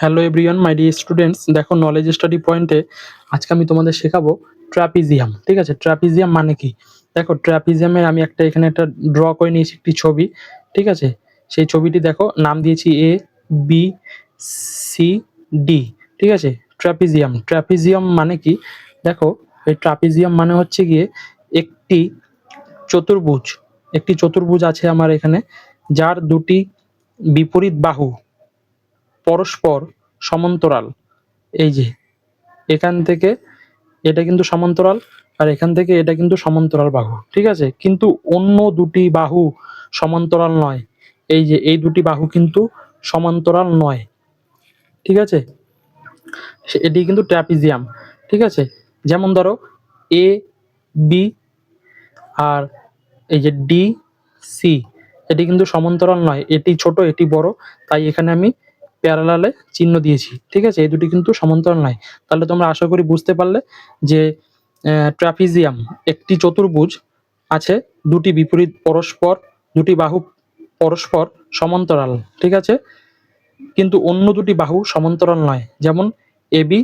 Hello everyone, my dear students, দেখো knowledge study পয়েন্টে আজকে আমি তোমাদের শেখাবো ট্রাপিজিয়াম ঠিক আছে? ট্রাপিজিয়াম মানে কি? দেখো ট্রাপিজিয়ামের আমি একটা এখানে একটা ড্র করে নিয়েছি একটি ছবি, ঠিক আছে? সেই ছবিটি দেখো, নাম দিয়েছি এ বি সি ডি ঠিক আছে? ট্রাপিজিয়াম ট্রাপিজিয়াম মানে কি? দেখো, এই ট্রাপিজিয়াম মানে হচ্ছে গিয়ে একটি চতুর্ভুজ একটি চতুর্ভুজ আছে আমার এখানে, যার দুটি বিপরীত বাহু পরস্পর সমান্তরাল। এই যে, এখান থেকে এটা কিন্তু সমান্তরাল আর এখান থেকে এটা কিন্তু সমান্তরাল বাহু, ঠিক আছে? কিন্তু অন্য দুটি বাহু সমান্তরাল নয়। এই যে, এই দুটি বাহু কিন্তু সমান্তরাল নয়, ঠিক আছে? এটি কিন্তু ট্র্যাপিজিয়াম, ঠিক আছে? যেমন ধরো, এ, বি আর এই যে, ডি, সি, এটি কিন্তু সমান্তরাল নয়। এটি ছোট, এটি বড়, তাই এখানে আমি প্যারালালে চিহ্ন দিয়েছি, ঠিক আছে? এই দুটি কিন্তু সমান্তরাল নয়। তাহলে তোমরা আশা করি বুঝতে পারলে যে ট্রাপিজিয়াম একটি চতুর্ভুজ আছে, দুটি বিপরীত পরস্পর, দুটি বাহু পরস্পর সমান্তরাল, ঠিক আছে? কিন্তু অন্য দুটি বাহু সমান্তরাল নয়, যেমন এবি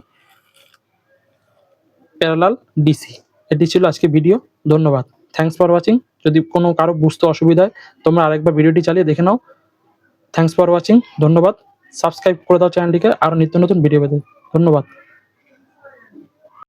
প্যারালাল ডিসি এটি ছিল আজকে ভিডিও, ধন্যবাদ। থ্যাঙ্কস ফর ওয়াচিং যদি কোনো কারও বুঝতে অসুবিধা হয়, তোমরা আরেকবার ভিডিওটি চালিয়ে দেখে নাও। থ্যাঙ্কস ফর ওয়াচিং ধন্যবাদ। সাবস্ক্রাইব করে দাও চ্যানেলটিকে। আরও নিত্য নতুন ভিডিও পেতে। ধন্যবাদ।